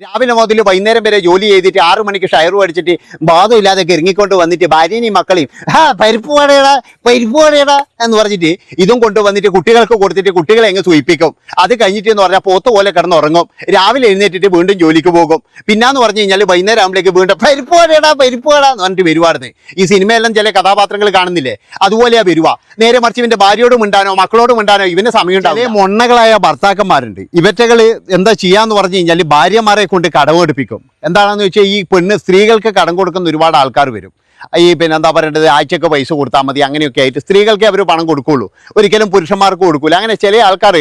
രാവിലെ മുതൽ വൈകുന്നേരം വരെ ജോലി ചെയ്തിട്ട് ആറു മണിക്ക് ഷയർ അടിച്ചിട്ട് ബാധമില്ലാതെ ഇറങ്ങിക്കൊണ്ട് വന്നിട്ട് ഭാര്യനെയും മക്കളെയും ആ പരിപ്പ് വടയടാ പരിപ്പ് വടയടാ എന്ന് പറഞ്ഞിട്ട് ഇതും കൊണ്ടുവന്നിട്ട് കുട്ടികൾക്ക് കൊടുത്തിട്ട് കുട്ടികളെ എങ്ങ് സൂയിപ്പിക്കും. അത് കഴിഞ്ഞിട്ട് എന്ന് പറഞ്ഞാൽ പോത്ത് പോലെ കിടന്നുറങ്ങും. രാവിലെ എഴുന്നേറ്റിട്ട് വീണ്ടും ജോലിക്ക് പോകും. പിന്നാന്ന് പറഞ്ഞു കഴിഞ്ഞാൽ വൈകുന്നേരം ആകുമ്പോഴേക്ക് വീണ്ടും പരിപ്പ് വടയടാ പരിപ്പ് എന്ന് പറഞ്ഞിട്ട് വരുവാടുന്നത് ഈ സിനിമയെല്ലാം ചില കഥാപാത്രങ്ങൾ കാണുന്നില്ലേ? അതുപോലെയാ വരുവ നേരെ മറിച്ച് ഇവന്റെ ഭാര്യയോടും ഉണ്ടാനോ മക്കളോടും ഉണ്ടാനോ ഇവന് സമയം ഉണ്ടാവും മൊണ്ണകളായ ഭർത്താക്കന്മാരുണ്ട്. ഇവറ്റകൾ എന്താ ചെയ്യാന്ന് പറഞ്ഞു കഴിഞ്ഞാൽ ഭാര്യമാരെ കൊണ്ട് കടമെടുപ്പിക്കും എന്താണെന്ന് വെച്ചാൽ ഈ പെണ്ണ് സ്ത്രീകൾക്ക് കടം കൊടുക്കുന്ന ഒരുപാട് ആൾക്കാർ വരും. ഈ പിന്നെ എന്താ പറയേണ്ടത്? ആഴ്ചയ്ക്ക് പൈസ കൊടുത്താൽ മതി അങ്ങനെയൊക്കെ ആയിട്ട് സ്ത്രീകൾക്ക് അവർ പണം കൊടുക്കുള്ളൂ. ഒരിക്കലും പുരുഷന്മാർക്ക് കൊടുക്കൂല. അങ്ങനെ ചില ആൾക്കാർ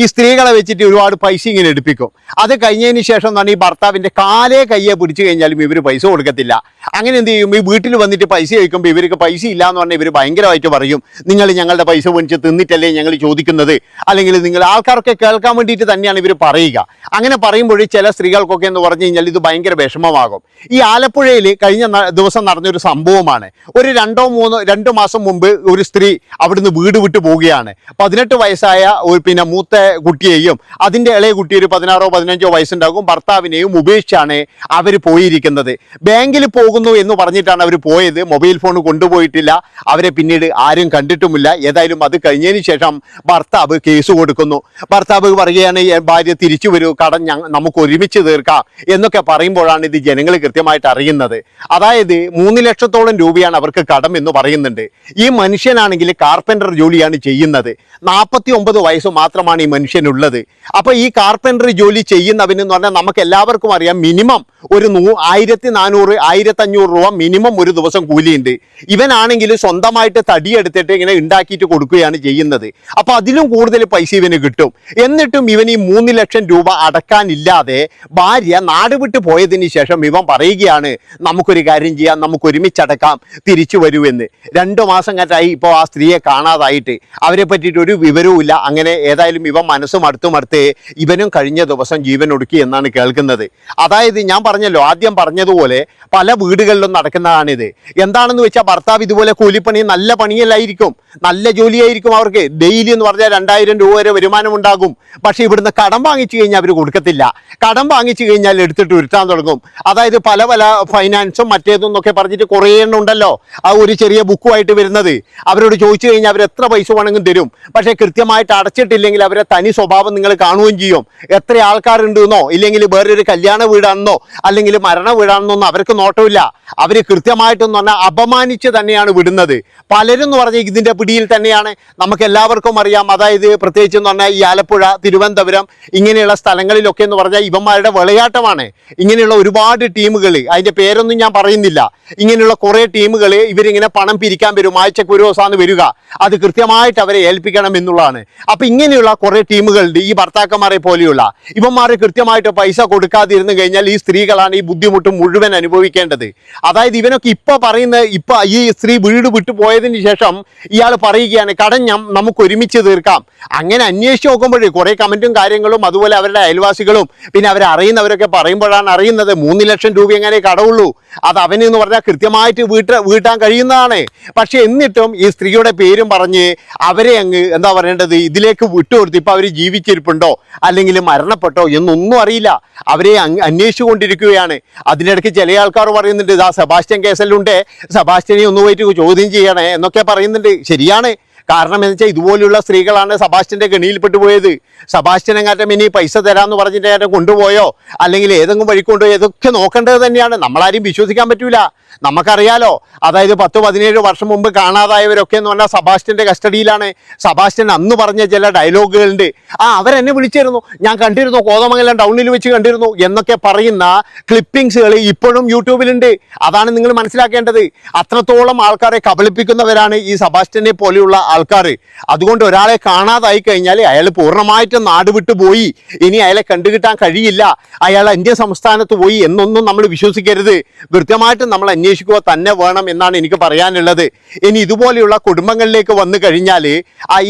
ഈ സ്ത്രീകളെ വെച്ചിട്ട് ഒരുപാട് പൈസ ഇങ്ങനെ എടുപ്പിക്കും. അത് കഴിഞ്ഞതിന് ശേഷം എന്ന് പറഞ്ഞാൽ ഈ ഭർത്താവിന്റെ കാലേ കയ്യെ പിടിച്ചു കഴിഞ്ഞാലും ഇവർ പൈസ കൊടുക്കത്തില്ല. അങ്ങനെ എന്ത് ചെയ്യും? ഈ വീട്ടിൽ വന്നിട്ട് പൈസ ചോദിക്കുമ്പോൾ ഇവർക്ക് പൈസ ഇല്ല എന്ന് പറഞ്ഞാൽ ഇവർ ഭയങ്കരമായിട്ട് പറയും. നിങ്ങൾ ഞങ്ങളുടെ പൈസ മേടിച്ച് തിന്നിട്ടല്ലേ ഞങ്ങൾ ചോദിക്കുന്നത്? അല്ലെങ്കിൽ നിങ്ങൾ ആൾക്കാർക്ക് കേൾക്കാൻ വേണ്ടിയിട്ട് തന്നെയാണ് ഇവർ പറയുക. അങ്ങനെ പറയുമ്പോൾ ചില സ്ത്രീകൾക്കൊക്കെ എന്ന് പറഞ്ഞു കഴിഞ്ഞാൽ ഇത് ഭയങ്കര വിഷമമാകും. ഈ ആലപ്പുഴയിൽ കഴിഞ്ഞ ദിവസം നടന്നൊരു സംഭവമാണ്. ഒരു രണ്ടോ മൂന്നോ രണ്ട് മാസം മുമ്പ് ഒരു സ്ത്രീ അവിടുന്ന് വീട് വിട്ട് പോവുകയാണ്. പതിനെട്ട് വയസ്സായ ഒരു പിന്നെ മൂത്ത കുട്ടിയെയും അതിന്റെ ഇളയ കുട്ടി ഒരു പതിനാറോ പതിനഞ്ചോ വയസ്സുണ്ടാകും. ഭർത്താവിനെയും ഉപേക്ഷിച്ചാണ് അവർ പോയിരിക്കുന്നത്. ബാങ്കിൽ പോകുന്നു എന്ന് പറഞ്ഞിട്ടാണ് അവർ പോയത്. മൊബൈൽ ഫോൺ കൊണ്ടുപോയിട്ടില്ല. അവരെ പിന്നീട് ആരും കണ്ടിട്ടുമില്ല. ഏതായാലും അത് കഴിഞ്ഞതിന് ശേഷം ഭർത്താവ് കേസ് കൊടുക്കുന്നു. ഭർത്താവ് പറയുകയാണ് ഭാര്യ തിരിച്ചു വരൂ. കടം നമുക്ക് ഒരുമിച്ച് തീർക്കാം. എന്നൊക്കെ പറയുമ്പോഴാണ് ഇത് ജനങ്ങൾ കൃത്യമായിട്ട് അറിയുന്നത്. അതായത് മൂന്ന് ലക്ഷത്തോളം രൂപയാണ് അവർക്ക് കടം എന്ന് പറയുന്നുണ്ട്. ഈ മനുഷ്യനാണെങ്കിൽ കാർപ്പന്റർ ജോലിയാണ് ചെയ്യുന്നത്. നാൽപ്പത്തി ഒമ്പത് വയസ്സ് മാത്രമാണ് ഈ മനുഷ്യനുള്ളത്. അപ്പോൾ ഈ കാർപ്പന്റർ ജോലി ചെയ്യുന്നവനെന്ന് പറഞ്ഞാൽ നമുക്ക് എല്ലാവർക്കും അറിയാം മിനിമം ഒരു നൂ ആയിരത്തി നാനൂറ് ആയിരത്തഞ്ഞൂറ് രൂപ മിനിമം ഒരു ദിവസം കൂലിയുണ്ട്. ഇവനാണെങ്കിൽ സ്വന്തമായിട്ട് തടിയെടുത്തിട്ട് ഇങ്ങനെ ഉണ്ടാക്കിയിട്ട് കൊടുക്കുകയാണ് ചെയ്യുന്നത്. അപ്പോൾ അതിലും കൂടുതൽ പൈസ ഇവന് കിട്ടും. എന്നിട്ടും ഇവൻ ഈ മൂന്ന് ലക്ഷം രൂപ അടക്കാനില്ലാതെ ഭാര്യ നാട് വിട്ടു പോയതിന് ശേഷം ഇവൻ പറയുകയാണ് നമുക്കൊരു കാര്യം ചെയ്യാം നമുക്ക് ഒരുമിച്ചടക്കാം തിരിച്ചു വരൂ എന്ന് രണ്ടു മാസം കഴിഞ്ഞായി ഇപ്പോൾ ആ സ്ത്രീയെ കാണാതായിട്ട്. അവരെ പറ്റിയിട്ട് ഒരു വിവരവുമില്ല അങ്ങനെ ഏതായാലും ഇവൻ മനസ്സും അടുത്തും അടുത്ത് ഇവനും കഴിഞ്ഞ ദിവസം ജീവൻ ഒടുക്കി എന്നാണ് കേൾക്കുന്നത്. അതായത് ഞാൻ പറഞ്ഞല്ലോ ആദ്യം പറഞ്ഞതുപോലെ പല വീടുകളിലും നടക്കുന്നതാണിത്. എന്താണെന്ന് വെച്ചാൽ ഭർത്താവ് ഇതുപോലെ കൂലിപ്പണി നല്ല പണിയല്ലായിരിക്കും. നല്ല ജോലിയായിരിക്കും അവർക്ക്. ഡെയിലി എന്ന് പറഞ്ഞാൽ രണ്ടായിരം രൂപ വരെ വരുമാനം ഉണ്ടാകും പക്ഷേ ഇവിടുന്ന് കടം വാങ്ങിച്ചു കഴിഞ്ഞാൽ അവർ കൊടുക്കത്തില്ല. കടം വാങ്ങിച്ചു കഴിഞ്ഞാൽ എടുത്തിട്ട് ഉരുട്ടാൻ തുടങ്ങും. അതായത് പല പല ഫൈനാൻസും മറ്റേതും എന്നൊക്കെ പറഞ്ഞിട്ട് കുറേ എണ്ണം ഉണ്ടല്ലോ. ആ ഒരു ചെറിയ ബുക്കുമായിട്ട് വരുന്നത്. അവരോട് ചോദിച്ചു കഴിഞ്ഞാൽ അവർ എത്ര പൈസ വേണമെങ്കിലും തരും. പക്ഷേ കൃത്യമായിട്ട് അടച്ചിട്ടില്ലെങ്കിൽ അവരെ തനി സ്വഭാവം നിങ്ങൾ കാണുകയും ചെയ്യും. എത്ര ആൾക്കാരുണ്ട് എന്നോ ഇല്ലെങ്കിൽ വേറൊരു കല്യാണ വീടാണെന്നോ അല്ലെങ്കിൽ മരണ വീടാണെന്നൊന്നും അവർക്ക് നോട്ടമില്ല. അവർ കൃത്യമായിട്ടെന്ന് പറഞ്ഞാൽ അപമാനിച്ച് തന്നെയാണ് വിടുന്നത്. പലരും എന്ന് പറഞ്ഞാൽ ഇതിന്റെ പിടിയിൽ തന്നെയാണ്. നമുക്ക് എല്ലാവർക്കും അറിയാം. അതായത് പ്രത്യേകിച്ച് എന്ന് പറഞ്ഞാൽ ഈ ആലപ്പുഴ തിരുവനന്തപുരം ഇങ്ങനെയുള്ള സ്ഥലങ്ങളിലൊക്കെ എന്ന് പറഞ്ഞാൽ ഇവന്മാരുടെ വിളയാട്ടമാണ്. ഇങ്ങനെയുള്ള ഒരുപാട് ടീമുകൾ അതിന്റെ പേരൊന്നും ഞാൻ പറയുന്നില്ല. ഇങ്ങനെയുള്ള കുറേ ടീമുകൾ ഇവരിങ്ങനെ പണം പിരിക്കാൻ വരും ആഴ്ചക്ക് ഒരു ദിവസമാണ് വരിക. അത് കൃത്യമായിട്ട് അവരെ ഏൽപ്പിക്കണം എന്നുള്ളതാണ്. അപ്പം ഇങ്ങനെയുള്ള കുറേ ടീമുകളുണ്ട് ഈ ഭർത്താക്കന്മാരെ പോലെയുള്ള. ഇവന്മാർ കൃത്യമായിട്ട് പൈസ കൊടുക്കാതിരുന്നു കഴിഞ്ഞാൽ ഈ സ്ത്രീകളാണ് ഈ ബുദ്ധിമുട്ട് മുഴുവൻ അനുഭവിക്കേണ്ടത്. അതായത് ഇവനൊക്കെ ഇപ്പോൾ പറയുന്ന ഇപ്പം ഈ സ്ത്രീ വീട് വിട്ടു പോയതിന് ശേഷം ഇയാൾ പറയുകയാണ് കടം ഞാൻ നമുക്ക് ഒരുമിച്ച് തീർക്കാം. അങ്ങനെ അന്വേഷിച്ച് നോക്കുമ്പോഴേ കുറേ കമന്റും കാര്യങ്ങളും അതുപോലെ അവരുടെ അയൽവാസികളും പിന്നെ അവരെ അറിയുന്നവരൊക്കെ പറയുമ്പോഴാണ് അറിയുന്നത് മൂന്ന് ലക്ഷം രൂപ എങ്ങനെ കടവുള്ളൂ. അത് അവനെന്ന് പറഞ്ഞാൽ കൃത്യമായിട്ട് വീട്ട വീട്ടാൻ കഴിയുന്നതാണ്. പക്ഷെ എന്നിട്ടും ഈ സ്ത്രീയുടെ പേരും പറഞ്ഞ് അവരെ അങ്ങ് എന്താ പറയേണ്ടത്? ഇതിലേക്ക് വിട്ടുകൊടുത്ത് ഇപ്പം അവർ ജീവിച്ചിരിപ്പുണ്ടോ? അല്ലെങ്കിൽ മരണപ്പെട്ടോ എന്നൊന്നും അറിയില്ല. അവരെ അന്വേഷിച്ചു കൊണ്ടിരിക്കുകയാണ് അതിനിടയ്ക്ക് ചില ആൾക്കാർ പറയുന്നുണ്ട് ഇതാ സെബാസ്റ്റ്യൻ കേസിലുണ്ട്. സെബാസ്റ്റ്യനെ ഒന്ന് പോയിട്ട് ചോദ്യം ചെയ്യണേ എന്നൊക്കെ പറയുന്നുണ്ട്. ശരിയാണ്. കാരണം എന്ന് വെച്ചാൽ ഇതുപോലെയുള്ള സ്ത്രീകളാണ് സബാസ്റ്റ്യന്റെ ഗണിയിൽപ്പെട്ടു പോയത്. സബാസ്റ്റ്യൻ എങ്ങാറ്റം ഇനി പൈസ തരാമെന്ന് പറഞ്ഞിട്ട് ഏറെ കൊണ്ടുപോയോ? അല്ലെങ്കിൽ ഏതെങ്കിലും വഴി കൊണ്ടുപോയോ? ഇതൊക്കെ നോക്കേണ്ടത് തന്നെയാണ്. നമ്മളാരും വിശ്വസിക്കാൻ പറ്റൂല. നമുക്കറിയാലോ. അതായത് പത്ത് പതിനേഴ് വർഷം മുമ്പ് കാണാതായവരൊക്കെ എന്ന് പറഞ്ഞാൽ സബാസ്റ്റ്യന്റെ കസ്റ്റഡിയിലാണ്. സബാസ്റ്റ്യൻ അന്ന് പറഞ്ഞ ചില ഡയലോഗുകളുണ്ട്. ആ അവരെന്നെ വിളിച്ചിരുന്നു. ഞാൻ കണ്ടിരുന്നു. കോതമംഗലം ടൗണിൽ വെച്ച് കണ്ടിരുന്നു എന്നൊക്കെ പറയുന്ന ക്ലിപ്പിംഗ്സുകൾ ഇപ്പോഴും യൂട്യൂബിലുണ്ട്. അതാണ് നിങ്ങൾ മനസ്സിലാക്കേണ്ടത്. അത്രത്തോളം ആൾക്കാരെ കബളിപ്പിക്കുന്നവരാണ് ഈ സബാസ്റ്റ്യനെ പോലെയുള്ള ആൾക്കാർ. അതുകൊണ്ട് ഒരാളെ കാണാതായി കഴിഞ്ഞാൽ അയാൾ പൂർണമായിട്ട് നാട് വിട്ടു പോയി. ഇനി അയാളെ കണ്ടുകിട്ടാൻ കഴിയില്ല. അയാൾ അന്യ സംസ്ഥാനത്ത് പോയി എന്നൊന്നും നമ്മൾ വിശ്വസിക്കരുത്. കൃത്യമായിട്ട് നമ്മൾ അന്വേഷിക്കുക തന്നെ വേണം എന്നാണ് എനിക്ക് പറയാനുള്ളത്. ഇനി ഇതുപോലെയുള്ള കുടുംബങ്ങളിലേക്ക് വന്നു കഴിഞ്ഞാൽ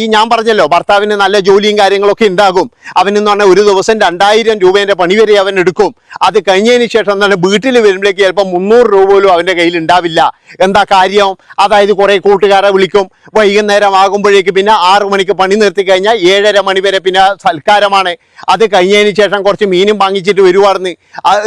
ഈ ഞാൻ പറഞ്ഞല്ലോ ഭർത്താവിന് നല്ല ജോലിയും കാര്യങ്ങളൊക്കെ ഉണ്ടാകും. അവനെന്ന് പറഞ്ഞാൽ ഒരു ദിവസം രണ്ടായിരം രൂപേന്റെ പണി വരെ അവൻ എടുക്കും. അത് കഴിഞ്ഞതിന് ശേഷം എന്താണ് വീട്ടിൽ വരുമ്പോഴേക്ക് ചിലപ്പോൾ മുന്നൂറ് രൂപ പോലും അവന്റെ കയ്യിൽ ഉണ്ടാവില്ല. എന്താ കാര്യം? അതായത് കുറേ കൂട്ടുകാരെ വിളിക്കും. വൈകുന്നേരം ആകുമ്പോഴേക്ക് പിന്നെ ആറു മണിക്ക് പണി നിർത്തി കഴിഞ്ഞാൽ ഏഴര മണി വരെ പിന്നെ സൽക്കാരമാണ്. അത് കഴിഞ്ഞതിന് ശേഷം കുറച്ച് മീനും വാങ്ങിച്ചിട്ട് വരുവാർന്ന്.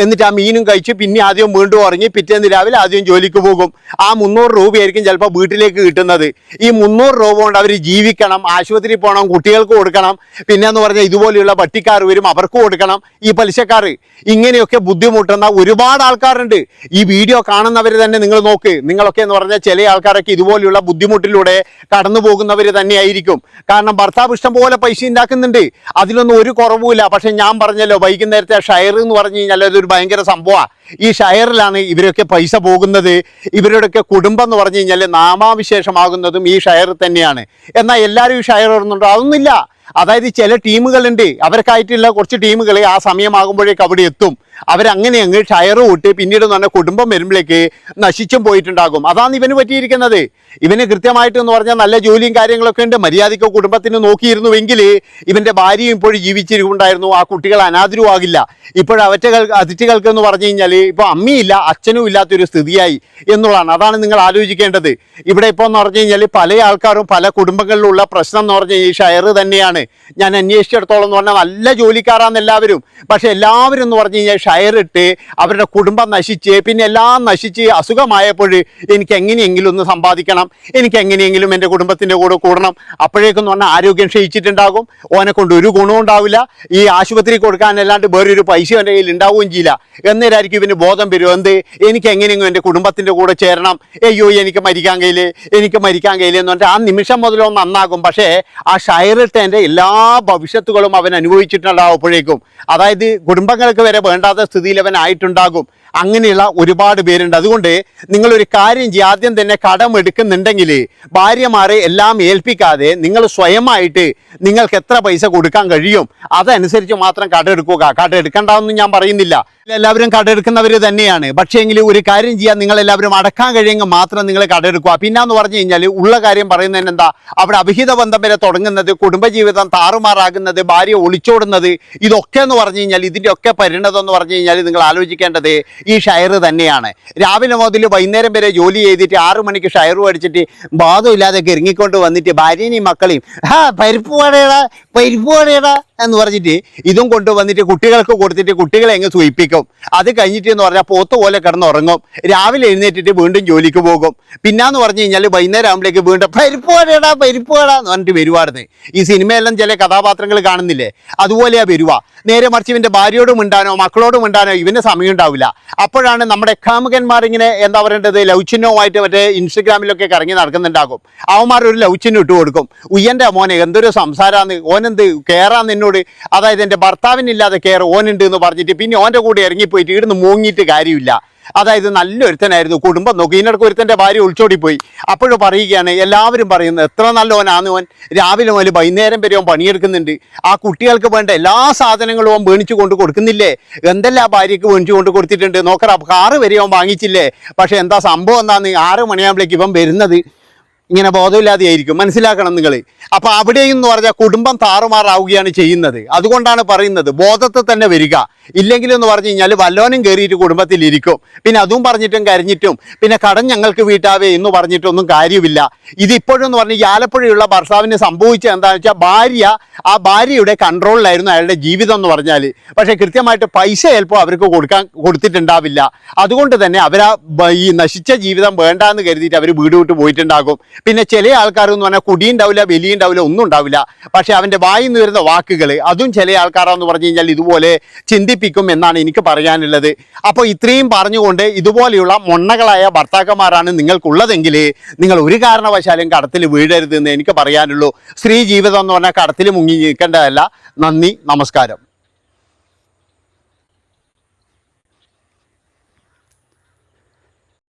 എന്നിട്ട് ആ മീനും കഴിച്ച് പിന്നെ ആദ്യം വീണ്ടും ഉറങ്ങി പിറ്റേന്ന് രാവിലെ ആദ്യം ജോലിക്ക് പോകും. ആ മുന്നൂറ് രൂപയായിരിക്കും ചിലപ്പോൾ വീട്ടിലേക്ക് കിട്ടുന്നത്. ഈ മുന്നൂറ് രൂപ കൊണ്ട് അവർ ജീവിക്കണം ആശുപത്രിയിൽ പോകണം കുട്ടികൾക്ക് കൊടുക്കണം. പിന്നെ എന്ന് പറഞ്ഞാൽ ഇതുപോലെയുള്ള പട്ടിക്കാർ വരും അവർക്ക് കൊടുക്കണം. ഈ പലിശക്കാർ ഇങ്ങനെയൊക്കെ ബുദ്ധിമുട്ടുന്ന ഒരുപാട് ആൾക്കാരുണ്ട്. ഈ വീഡിയോ കാണുന്നവർ തന്നെ നിങ്ങൾ നോക്ക്. നിങ്ങളൊക്കെ എന്ന് പറഞ്ഞാൽ ചില ആൾക്കാരൊക്കെ ഇതുപോലെയുള്ള ബുദ്ധിമുട്ടിലൂടെ കടന്നു പോകുന്നവർ തന്നെയായിരിക്കും. കാരണം ഭർത്താവ് ഇഷ്ടം പോലെ പൈസ ഉണ്ടാക്കുന്നുണ്ട്. അതിലൊന്നും ഒരു കുറവുമില്ല. പക്ഷെ ഞാൻ പറഞ്ഞല്ലോ വൈകുന്നേരത്തെ ഷയർ എന്ന് പറഞ്ഞു കഴിഞ്ഞാൽ അതൊരു ഭയങ്കര സംഭവമാണ് ഈ ഷയറിലാണ് ഇവരൊക്കെ പൈസ പോകുന്നത്. ഇവരുടെയൊക്കെ കുടുംബം എന്ന് പറഞ്ഞു കഴിഞ്ഞാൽ നാമാവിശേഷമാകുന്നതും ഈ ഷയർ തന്നെയാണ്. എന്നാൽ എല്ലാവരും ഈ ഷയർ ഇടുന്നുണ്ടോ അതൊന്നുമില്ല. അതായത് ചില ടീമുകളുണ്ട്. അവർക്കായിട്ടുള്ള കുറച്ച് ടീമുകൾ ആ സമയമാകുമ്പോഴേക്ക് അവിടെ എത്തും. അവരങ്ങനെ അങ്ങ് ടയർ വിട്ട് പിന്നീട് തന്നെ കുടുംബം വരുമ്പോഴേക്ക് നശിച്ചും പോയിട്ടുണ്ടാകും. അതാണ് ഇവന് പറ്റിയിരിക്കുന്നത്. ഇവന് കൃത്യമായിട്ട് എന്ന് പറഞ്ഞാൽ നല്ല ജോലിയും കാര്യങ്ങളൊക്കെ ഉണ്ട്. മര്യാദയ്ക്ക് കുടുംബത്തിന് നോക്കിയിരുന്നുവെങ്കിൽ ഇവന്റെ ഭാര്യയും ഇപ്പോഴും ജീവിച്ചിരിക്കുണ്ടായിരുന്നു ആ കുട്ടികൾ അനാദരവുമാകില്ല ഇപ്പോഴവറ്റകൾ അതിഥികൾക്ക് എന്ന് പറഞ്ഞു കഴിഞ്ഞാൽ ഇപ്പോൾ അമ്മയില്ല അച്ഛനും ഇല്ലാത്തൊരു സ്ഥിതിയായി എന്നുള്ളതാണ്. അതാണ് നിങ്ങൾ ആലോചിക്കേണ്ടത്. ഇവിടെ ഇപ്പോൾ എന്ന് പറഞ്ഞു കഴിഞ്ഞാൽ പല ആൾക്കാരും പല കുടുംബങ്ങളിലുള്ള പ്രശ്നം എന്ന് പറഞ്ഞാൽ ഈ ഷയർ തന്നെയാണ്. ഞാൻ അന്വേഷിച്ചിടത്തോളം എന്ന് പറഞ്ഞാൽ നല്ല ജോലിക്കാരാണ് എല്ലാവരും. പക്ഷേ എല്ലാവരും എന്ന് പറഞ്ഞു കഴിഞ്ഞാൽ ഷയർ ഇട്ട് അവരുടെ കുടുംബം നശിച്ച് പിന്നെ എല്ലാം നശിച്ച് അസുഖമായപ്പോൾ എനിക്ക് എങ്ങനെയെങ്കിലും ഒന്ന് സമ്പാദിക്കണം എനിക്ക് എങ്ങനെയെങ്കിലും എന്റെ കുടുംബത്തിന്റെ കൂടെ കൂടണം. അപ്പോഴേക്കെന്ന് പറഞ്ഞാൽ ആരോഗ്യം ക്ഷയിച്ചിട്ടുണ്ടാകും. ഓനെ കൊണ്ട് ഒരു ഗുണവും ഉണ്ടാവില്ല. ഈ ആശുപത്രി കൊടുക്കാൻ അല്ലാണ്ട് വേറൊരു പൈസ എന്റെ കയ്യിൽ ഉണ്ടാവുകയും ചെയ്യില്ല. എന്നേരായിരിക്കും ഇവന് ബോധം വരും. എന്ത്? എനിക്ക് എങ്ങനെയെങ്കിലും എന്റെ കുടുംബത്തിന്റെ കൂടെ ചേരണം. അയ്യോ എനിക്ക് മരിക്കാൻ കയ്യിൽ എനിക്ക് മരിക്കാൻ കയ്യിൽ എന്ന് പറഞ്ഞാൽ ആ നിമിഷം മുതലോ നന്നാകും. പക്ഷേ ആ ഷയറിട്ടതിന്റെ എല്ലാ ഭവിഷ്യത്തുകളും അവൻ അനുഭവിച്ചിട്ടുണ്ടാവും അപ്പോഴേക്കും അതായത് കുടുംബങ്ങൾക്ക് വരെ വേണ്ടാത്ത സ്ഥിതിയിൽ അവൻ ആയിട്ടുണ്ടാകും അങ്ങനെയുള്ള ഒരുപാട് പേരുണ്ട്. അതുകൊണ്ട് നിങ്ങളൊരു കാര്യം ചെയ്യുക ആദ്യം തന്നെ കടം എടുക്കുന്നുണ്ടെങ്കിൽ ഭാര്യമാരെ എല്ലാം ഏൽപ്പിക്കാതെ നിങ്ങൾ സ്വയമായിട്ട് നിങ്ങൾക്ക് എത്ര പൈസ കൊടുക്കാൻ കഴിയും? അതനുസരിച്ച് മാത്രം കടം എടുക്കുക കടം എടുക്കണ്ടെന്ന് ഞാൻ പറയുന്നില്ല. എല്ലാവരും കട എടുക്കുന്നവർ തന്നെയാണ്. പക്ഷേ എങ്കിൽ ഒരു കാര്യം ചെയ്യാൻ നിങ്ങൾ എല്ലാവരും അടക്കാൻ കഴിയുമെങ്കിൽ മാത്രം നിങ്ങൾ കട എടുക്കുക പിന്നെന്ന് പറഞ്ഞു കഴിഞ്ഞാൽ ഉള്ള കാര്യം പറയുന്നതിന് എന്താ? അവിടെ അവിഹിത ബന്ധം വരെ തുടങ്ങുന്നത് കുടുംബജീവിതം താറുമാറാകുന്നത് ഭാര്യ ഒളിച്ചോടുന്നത് ഇതൊക്കെ എന്ന് പറഞ്ഞു കഴിഞ്ഞാൽ ഇതിന്റെ ഒക്കെ പരിണതം എന്ന് പറഞ്ഞു കഴിഞ്ഞാൽ നിങ്ങൾ ആലോചിക്കേണ്ടത് ഈ ഷയർ തന്നെയാണ്. രാവിലെ മുതൽ വൈകുന്നേരം വരെ ജോലി ചെയ്തിട്ട് ആറു മണിക്ക് ഷയർ അടിച്ചിട്ട് ബാധമില്ലാതെ ഇറങ്ങിക്കൊണ്ട് വന്നിട്ട് ഭാര്യനെയും മക്കളെയും ഹാ പരിപ്പ് വടയടാ പരിപ്പ് വടയടാ എന്ന് പറഞ്ഞിട്ട് ഇതും കൊണ്ടുവന്നിട്ട് കുട്ടികൾക്ക് കൊടുത്തിട്ട് കുട്ടികളെ എങ്ങ് സൂയിപ്പിക്കും. അത് കഴിഞ്ഞിട്ട് എന്ന് പറഞ്ഞാൽ പോത്ത് പോലെ കിടന്നുറങ്ങും. രാവിലെ എഴുന്നേറ്റിട്ട് വീണ്ടും ജോലിക്ക് പോകും. പിന്നാന്ന് പറഞ്ഞു കഴിഞ്ഞാൽ വൈകുന്നേരം ആകുമ്പോഴേക്ക് വീണ്ടും പരിപ്പ് വടയടാ പരിപ്പ് വട എന്ന് പറഞ്ഞിട്ട് വരുവായിരുന്നു ഈ സിനിമയെല്ലാം ചില കഥാപാത്രങ്ങൾ കാണുന്നില്ലേ? അതുപോലെയാ വരുക നേരെ മറിച്ച് ഇവന്റെ ഭാര്യയോടും ഉണ്ടാനോ മക്കളോടും ഉണ്ടാനോ ഇവന് സമയം ഉണ്ടാവില്ല അപ്പോഴാണ് നമ്മുടെ കാമുകന്മാർ ഇങ്ങനെ എന്താ പറയേണ്ടത്? ലൗച്ചിന്നവുമായിട്ട് മറ്റേ ഇൻസ്റ്റഗ്രാമിലൊക്കെ കറങ്ങി നടക്കുന്നുണ്ടാകും. അവന്മാർ ഒരു ലൗച്ചിന് ഇട്ട് കൊടുക്കും ഉയ്യന്റെ മോനെ എന്തൊരു സംസാരാന്ന്. ഓനെന്ത് കയറാന്ന് എന്നോട് അതായത് എന്റെ ഭർത്താവിനില്ലാതെ കയർ ഓനുണ്ട് എന്ന് പറഞ്ഞിട്ട് പിന്നെ ഓന്റെ കൂടെ ഇറങ്ങിപ്പോയിട്ട് ഇവിടുന്ന് മൂങ്ങിയിട്ട് കാര്യമില്ല. അതായത് നല്ലൊരുത്തനായിരുന്നു. കുടുംബം നോക്കി ഇതിനിടക്ക് ഒരുത്തന്റെ ഭാര്യ ഒളിച്ചോടി പോയി അപ്പോഴും പറയുകയാണ് എല്ലാവരും പറയുന്നത് എത്ര നല്ലവനാണ് ഓൻ. രാവിലെ മുതൽ വൈകുന്നേരം വരെ ഓൻ പണിയെടുക്കുന്നുണ്ട്. ആ കുട്ടികൾക്ക് വേണ്ട എല്ലാ സാധനങ്ങളും ഓൻ മേണിച്ചു കൊണ്ട് കൊടുക്കുന്നില്ലേ? എന്തെല്ലാം ഭാര്യയ്ക്ക് മേണിച്ചു കൊണ്ട് കൊടുത്തിട്ടുണ്ട്? നോക്കറ കാറ് വരെ ഓൻ വാങ്ങിച്ചില്ലേ? പക്ഷേ എന്താ സംഭവം എന്താന്ന് ആറ് മണിയാകുമ്പോഴേക്ക് ഇവൻ വരുന്നത്. ഇങ്ങനെ ബോധമില്ലാതെയായിരിക്കും. മനസ്സിലാക്കണം നിങ്ങൾ അപ്പോൾ അവിടെയും എന്ന് പറഞ്ഞാൽ കുടുംബം താറുമാറാവുകയാണ് ചെയ്യുന്നത്. അതുകൊണ്ടാണ് പറയുന്നത് ബോധത്തെ തന്നെ വരിക. ഇല്ലെങ്കിൽ എന്ന് പറഞ്ഞു കഴിഞ്ഞാൽ വല്ലോനും കയറിയിട്ട് കുടുംബത്തിൽ ഇരിക്കും പിന്നെ അതും പറഞ്ഞിട്ടും കരഞ്ഞിട്ടും പിന്നെ കടം ഞങ്ങൾക്ക് വീട്ടാവേ എന്ന് പറഞ്ഞിട്ടൊന്നും കാര്യമില്ല. ഇതിപ്പോഴും എന്ന് പറഞ്ഞാൽ ആലപ്പുഴയുള്ള ഭർത്താവിന് സംഭവിച്ചത് എന്താണെന്ന് വെച്ചാൽ ഭാര്യ ആ ഭാര്യയുടെ കൺട്രോളിലായിരുന്നു അയാളുടെ ജീവിതം എന്ന് പറഞ്ഞാൽ പക്ഷേ കൃത്യമായിട്ട് പൈസ ചിലപ്പോൾ അവർക്ക് കൊടുക്കാൻ കൊടുത്തിട്ടുണ്ടാവില്ല. അതുകൊണ്ട് തന്നെ അവരാ ഈ നശിച്ച ജീവിതം വേണ്ടാന്ന് കരുതിയിട്ട് അവർ വീട് വിട്ട് പോയിട്ടുണ്ടാകും. പിന്നെ ചില ആൾക്കാർ എന്ന് പറഞ്ഞാൽ കുടിയുണ്ടാവില്ല വലിയുണ്ടാവില്ല ഒന്നും ഉണ്ടാവില്ല. പക്ഷെ അവന്റെ വായിൽ നിന്ന് വരുന്ന വാക്കുകൾ അതും ചില ആൾക്കാരാന്ന് പറഞ്ഞു കഴിഞ്ഞാൽ ഇതുപോലെ ചിന്തിപ്പിക്കും എന്നാണ് എനിക്ക് പറയാനുള്ളത്. അപ്പോൾ ഇത്രയും പറഞ്ഞുകൊണ്ട് ഇതുപോലെയുള്ള മൊണ്ണകളായ ഭർത്താക്കന്മാരാണ് നിങ്ങൾക്കുള്ളതെങ്കിൽ നിങ്ങൾ ഒരു കാരണവശാലും കടത്തിൽ വീഴരുതെന്ന് എനിക്ക് പറയാനുള്ളൂ. സ്ത്രീ ജീവിതം എന്ന് പറഞ്ഞാൽ കടത്തിൽ മുങ്ങി നിൽക്കേണ്ടതല്ല. നന്ദി നമസ്കാരം.